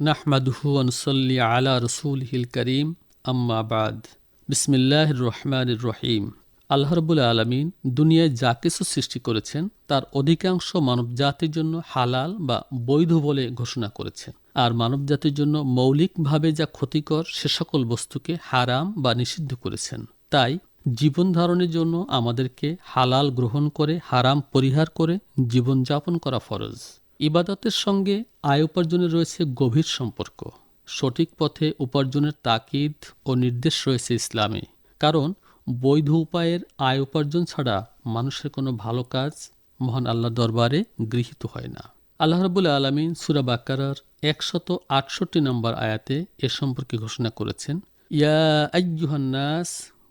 আলা রসুল হিল করিম আম্মাবাদ বিসমিল্লাহ রহমান রহিম আল্লাহ রবুল আলমিন দুনিয়ায় যা কিছু সৃষ্টি করেছেন, তার অধিকাংশ মানব মানবজাতির জন্য হালাল বা বৈধ বলে ঘোষণা করেছেন। আর মানবজাতির জন্য মৌলিকভাবে যা ক্ষতিকর, সে সকল বস্তুকে হারাম বা নিষিদ্ধ করেছেন। তাই জীবন ধারণের জন্য আমাদেরকে হালাল গ্রহণ করে, হারাম পরিহার করে জীবনযাপন করা ফরজ। ইবাদতের সঙ্গে আয় উপার্জনের রয়েছে গভীর সম্পর্ক। সঠিক পথে উপার্জনের তাকিদ ও নির্দেশ রয়েছে ইসলামে। কারণ, বৈধ উপায়ের আয় উপার্জন ছাড়া মানুষের কোনো ভালো কাজ মহান আল্লাহ দরবারে গৃহীত হয় না। আল্লাহ রবুল্লা আলমিন সুরা বাক্কারার একশত আটষট্টি নম্বর আয়াতে এ সম্পর্কে ঘোষণা করেছেন, ইয়া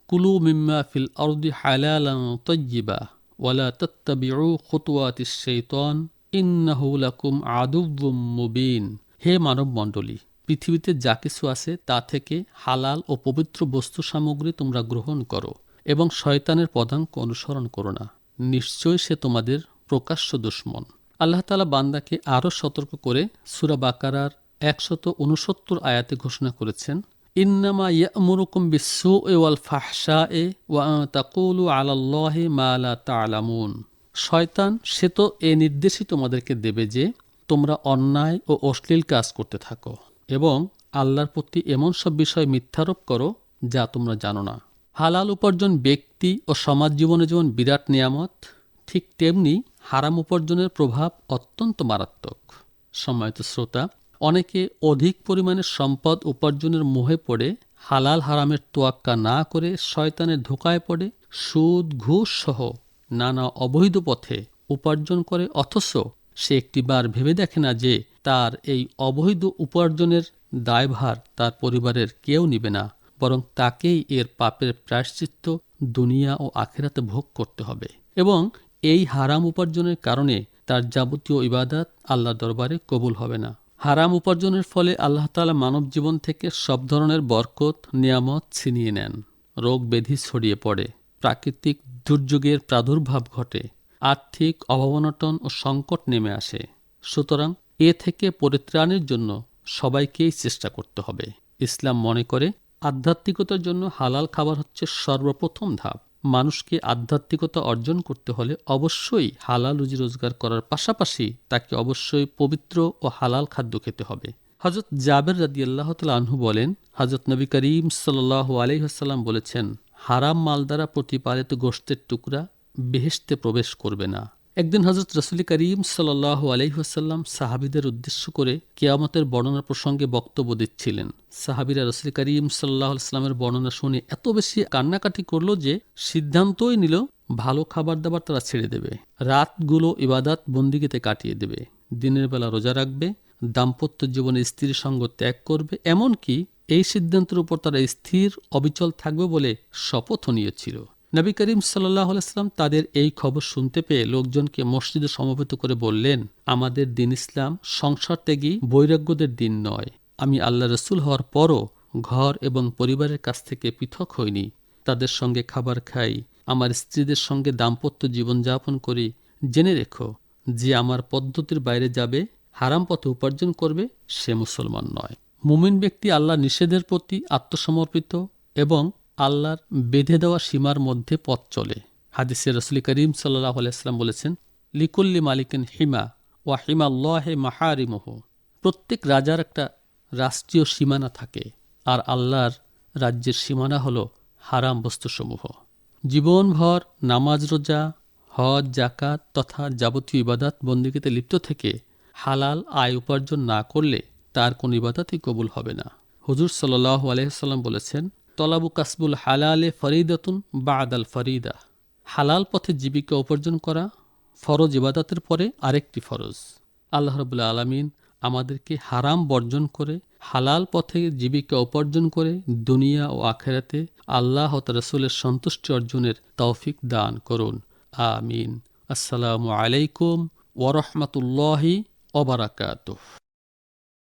কুলু মিম্মা ফিল আরদি হালালান তয়্যিবা ওয়ালা তাত্তাবিউ খুতুওয়াতিশ শাইতান। ইন্নাহু লাকুম আদুব্বুম মুবিন। হে মানব মণ্ডলী পৃথিবীতে যা কিছু আছে তা থেকে হালাল ও পবিত্র বস্তু সামগ্রী তোমরা গ্রহণ করো এবং শয়তানের পদাঙ্ক অনুসরণ করো না। নিশ্চয় সে তোমাদের প্রকাশ্য দুশ্মন। আল্লাহ তালা বান্দাকে আরও সতর্ক করে সুরা বাকারার একশত উনসত্তর আয়াতে ঘোষণা করেছেন, ইন্নামা ইয়ামুরুকুম বিসু ওয়াল ফাহসা এ ওয়া তাকুলু আলাল্লাহি মা লা তালামুন। শয়তান, সে তো এ নির্দেশই তোমাদেরকে দেবে যে তোমরা অন্যায় ও অশ্লীল কাজ করতে থাকো এবং আল্লাহর প্রতি এমন সব বিষয় মিথ্যারোপ করো যা তোমরা জানো না। হালাল উপার্জন ব্যক্তি ও সমাজ জীবনে যেমন বিরাট নিয়ামত, ঠিক তেমনি হারাম উপার্জনের প্রভাব অত্যন্ত মারাত্মক। সম্মানিত শ্রোতা, অনেকে অধিক পরিমাণে সম্পদ উপার্জনের মোহে পড়ে, হালাল হারামের তোয়াক্কা না করে শয়তানের ধোকায় পড়ে, সুদ, ঘুষ সহ নানা অবৈধ পথে উপার্জন করে, অথচ সে একটিবার ভেবে দেখে না যে তার এই অবৈধ উপার্জনের দায়ভার তার পরিবারের কেউ নিবে না, বরং তাকেই এর পাপের প্রায়শ্চিত্ত দুনিয়া ও আখেরাতে ভোগ করতে হবে। এবং এই হারাম উপার্জনের কারণে তার যাবতীয় ইবাদাত আল্লাহ দরবারে কবুল হবে না। হারাম উপার্জনের ফলে আল্লাহ তালা মানব জীবন থেকে সব ধরনের বরকত, নিয়ামত ছিনিয়ে নেন। রোগ ব্যাধি ছড়িয়ে পড়ে। প্রাকৃতিক দুর্যোগের প্রাদুর্ভাব ঘটে, আর্থিক অভাবনটন ও সংকট নেমে আসে। সুতরাং এ থেকে পরিত্রাণের জন্য সবাইকেই চেষ্টা করতে হবে। ইসলাম মনে করে, আধ্যাত্মিকতার জন্য হালাল খাবার হচ্ছে সর্বপ্রথম ধাপ। মানুষকে আধ্যাত্মিকতা অর্জন করতে হলে অবশ্যই হালাল রুজি রোজগার করার পাশাপাশি তাকে অবশ্যই পবিত্র ও হালাল খাদ্য খেতে হবে। হজরত জাবের রাদি আল্লাহ আনহু বলেন হজরত নবী করিম সাল আলহিহাসাল্লাম বলেছেন হারাম মাল দ্বারা প্রতিপালিত গোষ্ঠের টুকরা বেহেস্তে প্রবেশ করবে না। একদিন হজরত রসুল করিম সাল আলহিহাসাল্লাম সাহাবিদের উদ্দেশ্য করে কেয়ামতের বর্ণনা প্রসঙ্গে বক্তব্য দিচ্ছিলেন। সাহাবিরা রসুল করিম সাল্লাহ বর্ণনা শুনে এত বেশি কান্নাকাটি করল যে সিদ্ধান্তই নিল ভালো খাবার দাবার তারা ছেড়ে দেবে, রাতগুলো ইবাদাত বন্দিগিতে কাটিয়ে দেবে, দিনের বেলা রোজা রাখবে দাম্পত্য জীবনে স্ত্রীর সঙ্গ ত্যাগ করবে, এমনকি এই সিদ্ধান্তের উপর তারা স্থির, অবিচল থাকবে বলে শপথ নিয়েছিল নবী করিম সাল্লাহ তাদের এই খবর শুনতে পেয়ে লোকজনকে মসজিদে সমবেত করে বললেন, আমাদের দিন ইসলাম সংসার ত্যাগী বৈরাগ্যদের দিন নয়। আমি আল্লাহ রসুল হওয়ার পরও ঘর এবং পরিবারের কাছ থেকে পৃথক হইনি। তাদের সঙ্গে খাবার খাই, আমার স্ত্রীদের সঙ্গে দাম্পত্য জীবনযাপন করি। জেনে রেখো, যে আমার পদ্ধতির বাইরে যাবে হারাম পথে উপার্জন করবে সে মুসলমান নয়। মুমিন ব্যক্তি আল্লাহ নিষেধের প্রতি আত্মসমর্পিত এবং আল্লাহর বেঁধে দেওয়া সীমার মধ্যে পথ চলে। হাদিসে রসুল করিম সাল্লাহ আলাইসলাম বলেছেন, লিকুল্লি মালিকেন হিমা ওয়া হিমা হে মাহারিমহ। প্রত্যেক রাজার একটা রাষ্ট্রীয় সীমানা থাকে আর আল্লাহর রাজ্যের সীমানা হলো হারাম বস্তুসমূহ। জীবনভর নামাজ, রোজা, হজ জাকাত তথা যাবতীয় ইবাদাত বন্দীগীতে লিপ্ত থেকে হালাল আয় উপার্জন না করলে তার কোন ইবাদাতই কবুল হবে না। হুজুর সাল্লাহ বলেছেন, তলাবু কাসবুল হালালে ফরিদাতুন বাদ আল ফরিদা। হালাল পথে জীবিকা উপার্জন করা ফরজ ইবাদতের পরে আরেকটি ফরজ। আল্লাহ রবুল্লা আলমিন আমাদেরকে হারাম বর্জন করে, হালাল পথে জীবিকা উপার্জন করে দুনিয়া ও আখেরাতে আল্লাহ রসুলের সন্তুষ্টি অর্জনের তৌফিক দান করুন। আমিন। আসসালামু আলাইকুম ওরহমতুল্লাহি wabarakatuh.